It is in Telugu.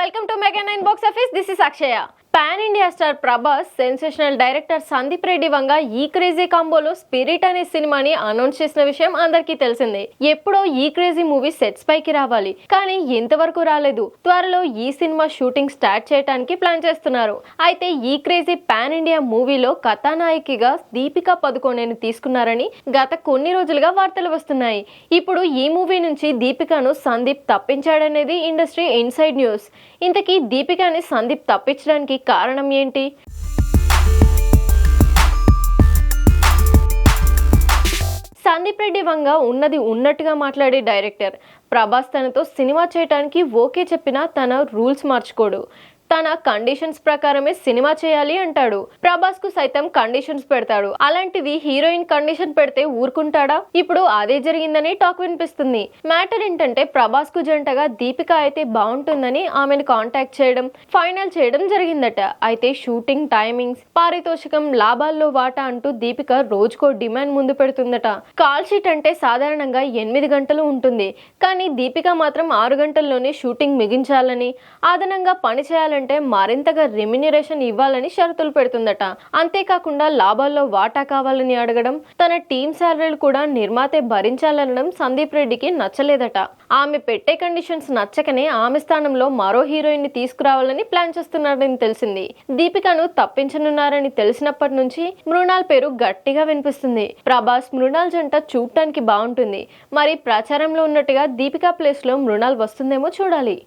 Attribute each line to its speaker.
Speaker 1: Welcome to Mega 9 Box Office. This is Akshaya. Pan India star Prabhas sensational director Sandeep Reddy Vanga ఈ క్రేజీ కాంబోలో స్పిరిట్ అనే సినిమాని అనౌన్స్ చేసిన విషయం అందరికీ తెలిసిందే ఎప్పుడో ఈ క్రేజీ మూవీ సెట్స్ పైకి రావాలి కానీ ఇంతవరకు రాలేదు త్వరలో ఈ సినిమా షూటింగ్ స్టార్ట్ చేయడానికి ప్లాన్ చేస్తున్నారు అయితే ఈ క్రేజీ పాన్ ఇండియా మూవీలో కథానాయికిగా దీపికా పదుకోనేని తీసుకున్నారని గత కొన్ని రోజులుగా వార్తలు వస్తున్నాయి ఇప్పుడు ఈ మూవీ నుంచి దీపికను సందీప్ తప్పించాడనేది ఇండస్ట్రీ ఇన్సైడ్ న్యూస్ ఇంతకీ దీపికాని సందీప్ తప్పించడానికి కారణం ఏంటి సందీప్ రెడ్డి వంగ ఉన్నది ఉన్నట్టుగా మాట్లాడే డైరెక్టర్ ప్రభాస్ తనతో సినిమా చేయటానికి ఓకే చెప్పినా తన రూల్స్ మార్చుకోడు తన కండిషన్స్ ప్రకారమే సినిమా చేయాలి అంటాడు ప్రభాస్ కు సైతం కండిషన్స్ పెడతాడు అలాంటిది హీరోయిన్ కండిషన్ పెడితే ఊరుకుంటాడా ఇప్పుడు అదే జరిగిందని టాక్ వినిపిస్తుంది మ్యాటర్ ఏంటంటే ప్రభాస్ కు జంటగా దీపిక అయితే బాగుంటుందని ఆమెను కాంటాక్ట్ చేయడం ఫైనల్ చేయడం జరిగిందట అయితే షూటింగ్ టైమింగ్స్ పారితోషికం లాభాల్లో వాటా అంటూ దీపిక రోజుకో డిమాండ్ ముందు పెడుతుందట కాల్ షీట్ అంటే సాధారణంగా ఎనిమిది గంటలు ఉంటుంది కానీ దీపిక మాత్రం ఆరు గంటల్లోనే షూటింగ్ మిగించాలని అదనంగా పని చేయాలని ఏంటంటే మరింతగా రెమ్యునరేషన్ ఇవ్వాలని షరతులు పెడుతుందట అంతేకాకుండా లాభాల్లో వాటా కావాలని అడగడం తన టీం శాలరీలు కూడా నిర్మాతే భరించాలనడం సందీప్ రెడ్డికి నచ్చలేదట ఆమె పెట్టే కండిషన్స్ నచ్చకనే ఆమె స్థానంలో మరో హీరోయిన్ ని తీసుకురావాలని ప్లాన్ చేస్తున్నారని తెలిసింది దీపికను తప్పించనున్నారని తెలిసినప్పటి నుంచి మృణాల్ పేరు గట్టిగా వినిపిస్తుంది ప్రభాస్ మృణాల్ జంట చూడటానికి బాగుంటుంది మరి ప్రచారంలో ఉన్నట్టుగా దీపికా ప్లేస్లో మృణాల్ వస్తుందేమో చూడాలి